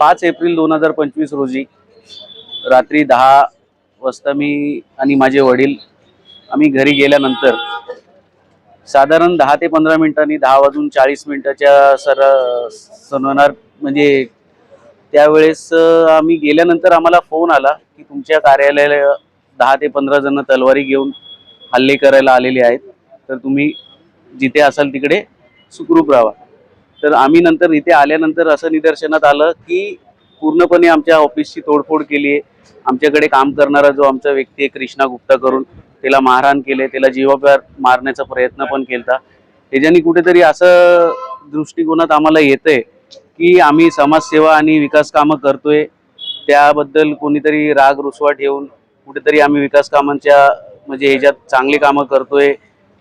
पाच एप्रिल दोन हजार पंचवीस रोजी रात्री दहा वाजता मी आणि माझे वडील आम्ही घरी गेल्यानंतर साधारण दहा ते पंधरा मिनिटांनी दहा वाजून चाळीस मिनिटाच्या सर सनवणार म्हणजे त्यावेळेस आम्ही गेल्यानंतर आम्हाला फोन आला की तुमच्या कार्यालयाला दहा ते पंधरा जण तलवारी घेऊन हल्ले करायला आलेले आहेत. तर तुम्ही जिथे असाल तिकडे सुखरूप राहा. तर आम्ही नंतर इथे आल्यानंतर असं निदर्शनात आलं की पूर्णपणे आमच्या ऑफिसची तोडफोड केली आहे. आमच्याकडे काम करणारा जो आमचा व्यक्ती आहे कृष्णा गुप्ता करून त्याला मारहाण केले त्याला जीवापार मारण्याचा प्रयत्न पण केला त्याच्यानी कुठेतरी असं दृष्टिकोनात आम्हाला येतंय की आम्ही समाजसेवा आणि विकास कामं करतोय त्याबद्दल कोणीतरी राग रुसवा ठेवून कुठेतरी आम्ही विकास कामांच्या म्हणजे ह्याच्यात चांगली कामं करतोय.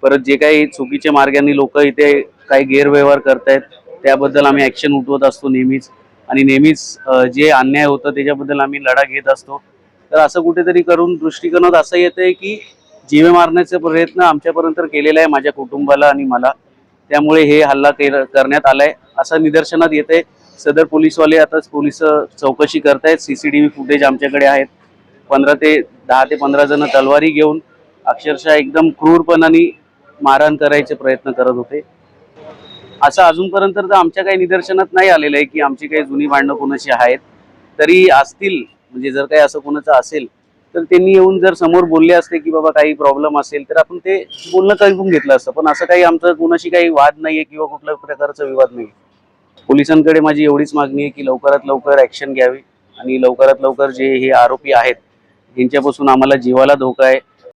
परत जे काही चुकीच्या मार्गाने लोक इथे काही गैरव्यवहार करतायत त्याबद्दल आम्ही ॲक्शन उठवत असतो नेहमीच. आणि नेहमीच जे अन्याय होतं त्याच्याबद्दल आम्ही लढा घेत असतो. तर असं कुठेतरी करून दृष्टिकोनात असं येतंय की जीवे मारण्याचा प्रयत्न आमच्यापर्यंत केलेला आहे माझ्या कुटुंबाला आणि मला. त्यामुळे हे हल्ला करण्यात आलाय. असं निदर्शनात येते सदर पोलीसवाले आताच पोलीस चौकशी करतायत. सीसीटीव्ही फुटेज आमच्याकडे आहेत. पंधरा ते दहा ते पंधरा जण तलवारी घेऊन अक्षरशः एकदम क्रूरपणाने मारहाण करायचे प्रयत्न करत होते. असं अजूनपर्यंत तर आमच्या काही निदर्शनात नाही आलेलं आहे की आमची काही जुनी भांडणं कोणाशी आहेत. तरी असतील म्हणजे जर काही असं कोणाचं असेल तर त्यांनी येऊन जर समोर बोलले असते की बाबा काही प्रॉब्लेम असेल तर आपण ते बोलणं करून घेतलं असतं. पण असं काही आमचं कोणाशी काही वाद नाहीये किंवा कुठल्या प्रकारचा विवाद नाही पोलिसांकडे माझी एवढीच मागणी आहे की लवकरात लवकर ॲक्शन घ्यावी आणि लवकरात लवकर जे हे आरोपी आहेत यांच्यापासून आम्हाला जीवाला धोका आहे.